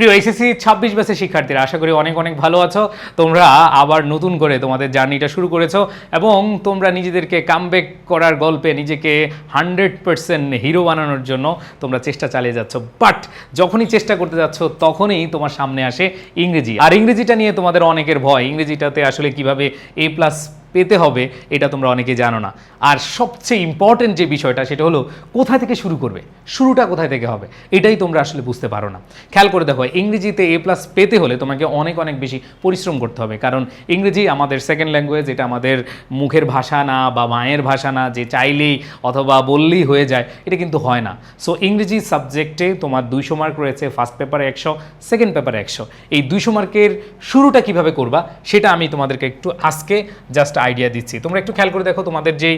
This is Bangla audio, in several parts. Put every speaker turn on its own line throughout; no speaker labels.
প্রিয় এসএসসি ছাব্বিশ ব্যাচের শিক্ষার্থীরা, আশা করি অনেক অনেক ভালো আছো। তোমরা আবার নতুন করে তোমাদের জার্নিটা শুরু করেছ এবং তোমরা নিজেদেরকে কামব্যাক করার গল্পে নিজেকে হান্ড্রেড পার্সেন্ট হিরো বানানোর জন্য তোমরা চেষ্টা চালিয়ে যাচ্ছ। বাট যখনই চেষ্টা করতে যাচ্ছ, তখনই তোমার সামনে আসে ইংরেজি। আর ইংরেজিটা নিয়ে তোমাদের অনেকের ভয়। ইংরেজিটাতে আসলে কীভাবে এ প্লাস পেতে হবে, এটা তোমরা অনেকে জানো না। আর সবচেয়ে ইম্পর্টেন্ট যে বিষয়টা, সেটা হলো কোথা থেকে শুরু করবে? শুরুটা কোথায় থেকে হবে? এটাই তোমরা আসলে বুঝতে পারো না। খেয়াল করে দেখো, ইংরেজিতে এ প্লাস পেতে হলে তোমাকে অনেক অনেক বেশি পরিশ্রম করতে হবে। কারণ ইংরেজি আমাদের সেকেন্ড ল্যাঙ্গুয়েজ এটা আমাদের মুখের ভাষা না বা মায়ের ভাষা না, যে চাইলেই অথবা বললেই হয়ে যায়, এটা কিন্তু হয় না। সো ইংরেজি সাবজেক্টে তোমার দুইশো মার্ক রয়েছে ফার্স্ট পেপারে একশো সেকেন্ড পেপারে একশো। এই দুইশো মার্কের শুরুটা কীভাবে করবা, সেটা আমি তোমাদেরকে একটু আজকে জাস্ট আইডিয়া দিচ্ছি। তোমরা একটু খেয়াল করে দেখো, তোমাদের যেই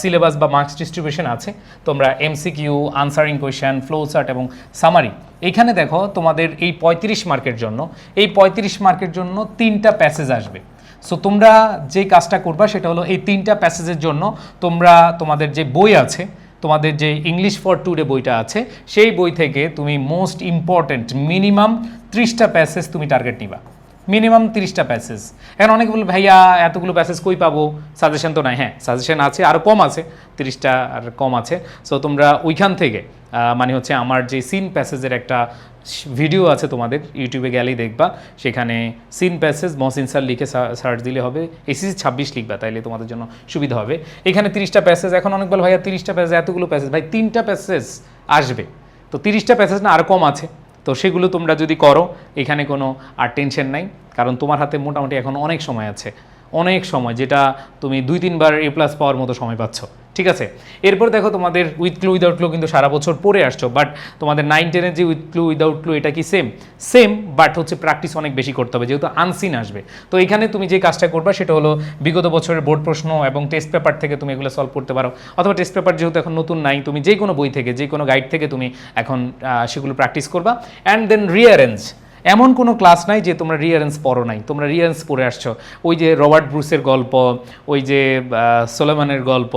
সিলেবাস বা মার্কস ডিস্ট্রিবিউশন আছে, তোমরা MCQ answering question flow chart এবং সামারি এইখানে দেখো তোমাদের এই পঁয়ত্রিশ মার্কের জন্য, এই পঁয়ত্রিশ মার্কের জন্য তিনটা প্যাসেজ আসবে। সো তোমরা যে কাজটা করবা সেটা হলো এই তিনটা প্যাসেজের জন্য তোমরা তোমাদের যে বই আছে, তোমাদের যে ইংলিশ ফর টুডে বইটা আছে, সেই বই থেকে তুমি মোস্ট ইম্পর্ট্যান্ট মিনিমাম ত্রিশটা প্যাসেজ তুমি টার্গেট নিবা। মিনিমাম তিরিশটা প্যাসেজ এখন অনেকে বলবে, ভাইয়া, এতগুলো প্যাসেজ কই পাবো? সাজেশন তো নাই। হ্যাঁ সাজেশন আছে আরও কম আছে, তিরিশটা আর কম আছে। সো তোমরা ওইখান থেকে মানে হচ্ছে আমার যে সিন প্যাসেজের একটা ভিডিও আছে তোমাদের ইউটিউবে গেলেই দেখবা। সেখানে সিন প্যাসেজ মহসিন স্যার লিখে সার্চ দিলে হবে। এসিসি ছাব্বিশ লিখবা, তাইলে তোমাদের জন্য সুবিধা হবে। এখানে তিরিশটা প্যাসেজ এখন অনেক বল, ভাইয়া, তিরিশটা প্যাসেজ এতগুলো প্যাসেজ ভাই, তিনটা প্যাসেজ আসবে। তো তিরিশটা প্যাসেজ না আরও কম আছে। তো সেগুলো তোমরা যদি করো, এখানে কোনো আর টেনশন নাই। কারণ তোমার হাতে মোটামুটি এখন অনেক সময় আছে। অনেক সময়, যেটা তুমি দুই তিনবার এ প্লাস পাওয়ার মতো সময় পাচ্ছ। ঠিক আছে? এরপর দেখো তোমাদের উইথ ক্লু উইদাউট ক্লু কিন্তু সারা বছর পড়ে আসছো বাট তোমাদের নাইন টেনের যে উইথ ক্লু উইদাউট ক্লু এটা কি সেম সেম বাট হচ্ছে প্র্যাকটিস অনেক বেশি করতে হবে, যেহেতু আনসিন আসবে। তো এখানে তুমি যে কাজটা করবা সেটা হলো বিগত বছরের বোর্ড প্রশ্ন এবং টেস্ট পেপার থেকে তুমি এগুলো সলভ করতে পারো। অথবা টেস্ট পেপার যেহেতু এখন নতুন নাই, তুমি যে কোনো বই থেকে, যে কোনো গাইড থেকে তুমি এখন সেগুলো প্র্যাকটিস করবা। অ্যান্ড দেন রিয়ারেঞ্জ এমন কোনো ক্লাস নাই যে তোমরা রিয়ারেন্স পড়ো নাই, তোমরা রিয়ারেন্স পড়ে আসছো। ওই যে রবার্ট ব্রুসের গল্প, ওই যে সোলেমানের গল্প,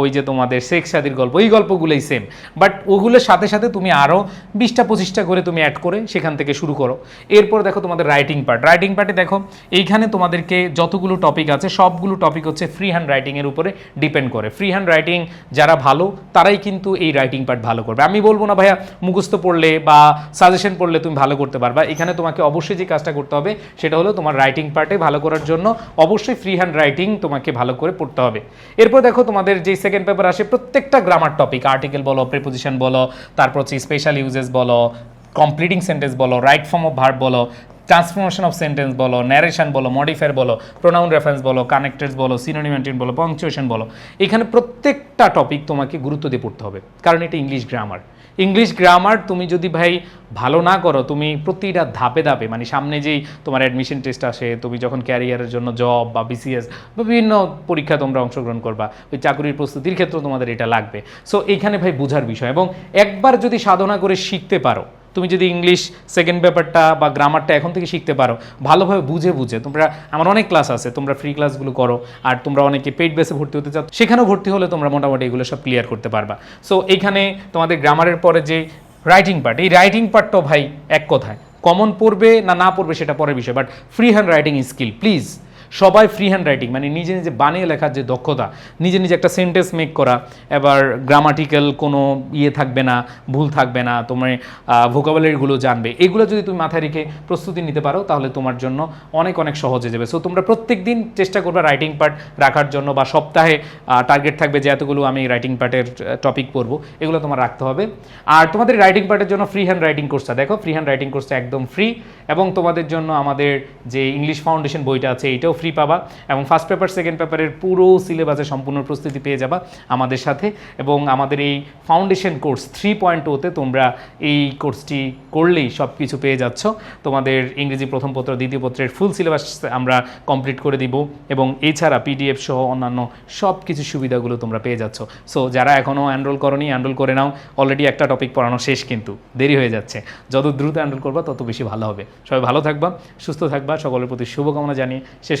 ওই যে তোমাদের শেখ সাদির গল্প, এই গল্পগুলোই সেম বাট ওগুলোর সাথে সাথে তুমি আরও বিশটা পঁচিশটা করে তুমি অ্যাড করে সেখান থেকে শুরু করো। এরপর দেখো তোমাদের রাইটিং পার্ট রাইটিং পার্টে দেখো, এইখানে তোমাদেরকে যতগুলো টপিক আছে, সবগুলো টপিক হচ্ছে ফ্রি হ্যান্ড রাইটিংয়ের উপরে ডিপেন্ড করে। ফ্রি হ্যান্ড রাইটিং যারা ভালো, তারাই কিন্তু এই রাইটিং পার্ট ভালো করবে। আমি বলব না, ভাইয়া, মুখস্থ পড়লে বা সাজেশন পড়লে তুমি ভালো করতে পারবা। এখানে তোমাকে অবশ্যই যে কাজটা করতে হবে, সেটা হলো তোমার রাইটিং পার্টে ভালো করার জন্য অবশ্যই ফ্রি হ্যান্ড রাইটিং তোমাকে ভালো করে পড়তে হবে। এরপর দেখো তোমাদের যে সেকেন্ড পেপার আসে, প্রত্যেকটা গ্রামার টপিক আর্টিকেল বলো প্রিপোজিশন বলো, তারপর হচ্ছে স্পেশাল ইউজেস বলো কমপ্লিটিং সেন্টেন্স বলো রাইট ফর্ম অফ ভার্ব বলো ট্রান্সফরমেশন অফ সেন্টেন্স বলো ন্যারেশন বলো মডিফায়ার বলো প্রোনাউন রেফারেন্স বলো কানেক্টেড বলো সিনোনিমেন্টিন বলো পংচুয়েশন বলো, এখানে প্রত্যেকটা টপিক তোমাকে গুরুত্ব দিয়ে পড়তে হবে। কারণ এটা ইংলিশ গ্রামার ইংলিশ গ্রামার তুমি যদি ভাই ভালো না করো, তুমি প্রতিটা ধাপে ধাপে মানে সামনে যেই তোমার অ্যাডমিশন টেস্ট আসে, তুমি যখন ক্যারিয়ারের জন্য জব বা বিসিএস বিভিন্ন পরীক্ষা তোমরা অংশগ্রহণ করবা, ওই চাকরির প্রস্তুতির ক্ষেত্রেও তোমাদের এটা লাগবে। সো এইখানে ভাই বোঝার বিষয় এবং একবার যদি সাধনা করে শিখতে পারো তুমি যদি ইংলিশ সেকেন্ড পেপারটা বা গ্রামারটা এখন থেকে শিখতে পারো, ভালোভাবে বুঝে বুঝে, তোমরা, আমার অনেক ক্লাস আছে, তোমরা ফ্রি ক্লাসগুলো করো, আর তোমরা অনেকে পেইড বেসে ভর্তি হতে চাও, সেখানেও ভর্তি হলে তোমরা মোটামুটি এগুলো সব ক্লিয়ার করতে পারবা। সো এইখানে তোমাদের গ্রামারের পরে যে রাইটিং পার্ট এই রাইটিং পার্টটাও ভাই এক কথায় কমন পড়বে না না পড়বে সেটা পরের বিষয় but free hand writing skill please সবাই ফ্রি হ্যান্ড রাইটিং মানে নিজে নিজে বানিয়ে লেখার যে দক্ষতা, নিজে নিজে একটা সেন্টেন্স মেক করা, এবার গ্রামাটিক্যাল কোনো ইয়ে থাকবে না, ভুল থাকবে না, তোমার ভোকাবুলারিগুলো জানবে, এগুলো যদি তুমি মাথায় রেখে প্রস্তুতি নিতে পারো, তাহলে তোমার জন্য অনেক অনেক সহজ যাবে। সো তোমরা প্রত্যেক দিন চেষ্টা করবে রাইটিং পার্ট রাখার জন্য, বা সপ্তাহে টার্গেট থাকবে যে এতগুলো আমি রাইটিং পার্টের টপিক পড়ব, এগুলো তোমার রাখতে হবে। আর তোমাদের রাইটিং পার্টের জন্য ফ্রি হ্যান্ড রাইটিং কোর্সটা দেখো ফ্রি হ্যান্ড রাইটিং কোর্সটা একদম ফ্রি এবং তোমাদের জন্য আমাদের যে ইংলিশ ফাউন্ডেশন বইটা আছে এইটাও ফ্রি পাবা এবং ফার্স্ট পেপার সেকেন্ড পেপারের পুরো সিলেবাসে সম্পূর্ণ প্রস্তুতি পেয়ে যাবা আমাদের সাথে এবং আমাদের এই ফাউন্ডেশন কোর্স থ্রি পয়েন্ট ওতে তোমরা এই কোর্সটি করলেই সব কিছু পেয়ে যাচ্ছ। তোমাদের ইংরেজি প্রথম পত্র, দ্বিতীয় পত্রের ফুল সিলেবাস আমরা কমপ্লিট করে দিব এবং এছাড়া পিডিএফ সহ অন্যান্য সব কিছু সুবিধাগুলো তোমরা পেয়ে যাচ্ছ। সো যারা এখনও এনরোল করনি এনরোল করে নাও। অলরেডি একটা টপিক পড়ানো শেষ কিন্তু, দেরি হয়ে যাচ্ছে। যত দ্রুত এনরোল করবা, তত বেশি ভালো হবে। সবাই ভালো থাকবা, সুস্থ থাকবা, সকলের প্রতি শুভকামনা জানিয়ে শেষ